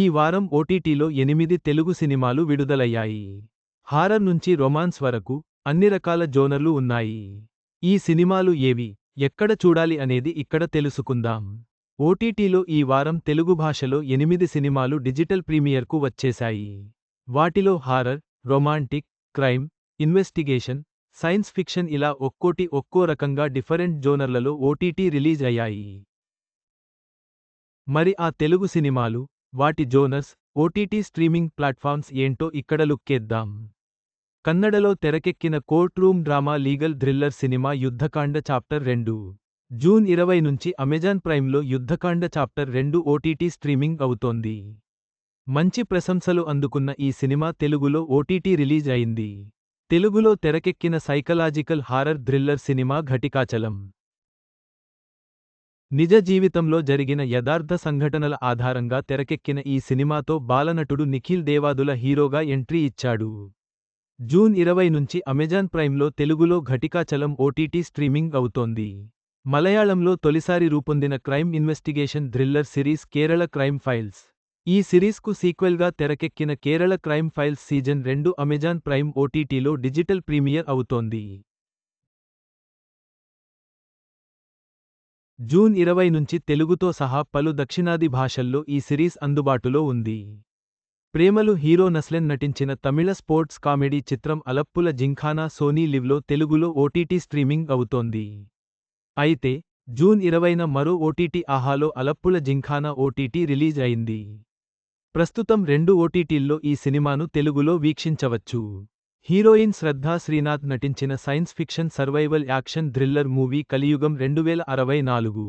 ఈ వారం ఓటీటీలో ఎనిమిది తెలుగు సినిమాలు విడుదలయ్యాయి. హారర్ నుంచి రొమాన్స్ వరకు అన్ని రకాల జోనర్లు ఉన్నాయి. ఈ సినిమాలు ఏవి ఎక్కడ చూడాలి అనేది ఇక్కడ తెలుసుకుందాం. ఓటీటీలో ఈ వారం తెలుగు భాషలో ఎనిమిది సినిమాలు డిజిటల్ ప్రీమియర్కు వచ్చేశాయి. వాటిలో horror romantic crime investigation science fiction ఇలా ఒక్కోటి ఒక్కో రకంగా డిఫరెంట్ జోనర్లలో ఓటీటీ రిలీజ్ అయ్యాయి. మరి ఆ తెలుగు సినిమాలు వాటి జోనస్ ఓటీటీ స్ట్రీమింగ్ ప్లాట్ఫామ్స్ ఏంటో ఇక్కడ లుక్కేద్దాం కన్నడలో తెరకెక్కిన court room drama legal thriller cinema Yuddhakanda chapter రెండు. జూన్ ఇరవై నుంచి అమెజాన్ ప్రైమ్లో యుద్ధకాండ చాప్టర్ రెండు ఓటీటీ స్ట్రీమింగ్ అవుతోంది. మంచి ప్రశంసలు అందుకున్న ఈ సినిమా తెలుగులో ఓటీటీ రిలీజ్ అయింది. తెలుగులో తెరకెక్కిన psychological horror thriller cinema Ghatikachalam. నిజ జీవితంలో జరిగిన యథార్థ సంఘటనల ఆధారంగా తెరకెక్కిన ఈ సినిమాతో బాలనటుడు నిఖిల్ దేవాదుల హీరోగా ఎంట్రీ ఇచ్చాడు. జూన్ ఇరవై నుంచి అమెజాన్ ప్రైమ్లో తెలుగులో ఘటికాచలం ఓటీటీ స్ట్రీమింగ్ అవుతోంది. మలయాళంలో తొలిసారి రూపొందిన crime investigation thriller series Kerala crime files. ఈ సిరీస్కు సీక్వెల్గా తెరకెక్కిన కేరళ క్రైమ్ ఫైల్స్ సీజన్ రెండు అమెజాన్ ప్రైమ్ ఓటీటీలో డిజిటల్ ప్రీమియర్ అవుతోంది. జూన్ ఇరవై నుంచి తెలుగుతో సహా పలు దక్షిణాది భాషల్లో ఈ సిరీస్ అందుబాటులో ఉంది. ప్రేమలు హీరో నస్లెన్ నటించిన తమిళ స్పోర్ట్స్ కామెడీ చిత్రం అలప్పుల జింఖానా సోనీ లివ్లో తెలుగులో ఓటీటీ స్ట్రీమింగ్ అవుతోంది. అయితే జూన్ ఇరవైన మరో ఓటీటీ ఆహాలో అలప్పుల జింఖానా ఓటీటీ రిలీజ్ అయింది. ప్రస్తుతం రెండు ఓటీటీల్లో ఈ సినిమాను తెలుగులో వీక్షించవచ్చు. హీరోయిన్ శ్రద్ధా శ్రీనాథ్ నటించిన science fiction survival action thriller movie Kaliyugam రెండువేల అరవై నాలుగు.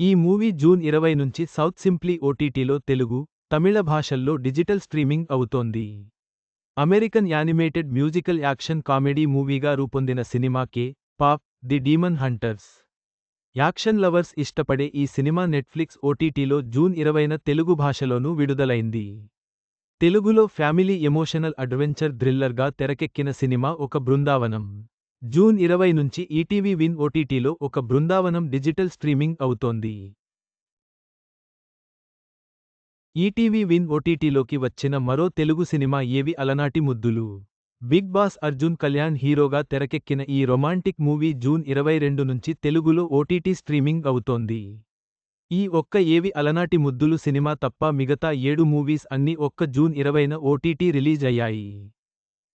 ఈ మూవీ జూన్ ఇరవై నుంచి సౌత్ సింప్లీ ఓటీటీలో తెలుగు తమిళ భాషల్లో డిజిటల్ స్ట్రీమింగ్ అవుతోంది. American animated musical action comedy మూవీగా రూపొందిన cinema K pop the demon hunters. Action lovers ఇష్టపడే ఈ సినిమా నెట్ఫ్లిక్స్ ఓటీటీలో జూన్ ఇరవైన తెలుగు భాషలోనూ విడుదలైంది. తెలుగులో ఫ్యామిలీ ఎమోషనల్ అడ్వెంచర్ థ్రిల్లర్గా తెరకెక్కిన సినిమా ఒక బృందావనం. జూన్ ఇరవై నుంచి ఈటీవీ విన్ ఓటీటీలో ఒక బృందావనం డిజిటల్ స్ట్రీమింగ్ అవుతోంది. ఈటీవీ విన్ ఓటీటీలోకి వచ్చిన మరో తెలుగు సినిమా ఏవి అలనాటి ముద్దులు. బిగ్ బాస్ అర్జున్ కళ్యాణ్ హీరోగా తెరకెక్కిన ఈ రొమాంటిక్ మూవీ జూన్ ఇరవై రెండు నుంచి తెలుగులో ఓటీటీ స్ట్రీమింగ్ అవుతోంది. ఈ ఒక్క ఏవి అలనాటి ముద్దులు సినిమా తప్ప మిగతా ఏడు మూవీస్ అన్ని ఒక్క జూన్ ఇరవైన ఓటీటీ రిలీజ్ అయ్యాయి.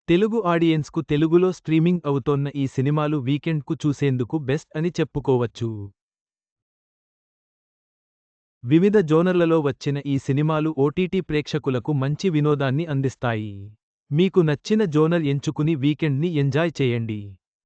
తెలుగు ఆడియన్స్కు తెలుగులో స్ట్రీమింగ్ అవుతోన్న ఈ సినిమాలు వీకెండ్కు చూసేందుకు బెస్ట్ అని చెప్పుకోవచ్చు. వివిధ జోనర్లలో వచ్చిన ఈ సినిమాలు ఓటీటీ ప్రేక్షకులకు మంచి వినోదాన్ని అందిస్తాయి. మీకు నచ్చిన జోనర్ ఎంచుకుని వీకెండ్ని ఎంజాయ్ చేయండి.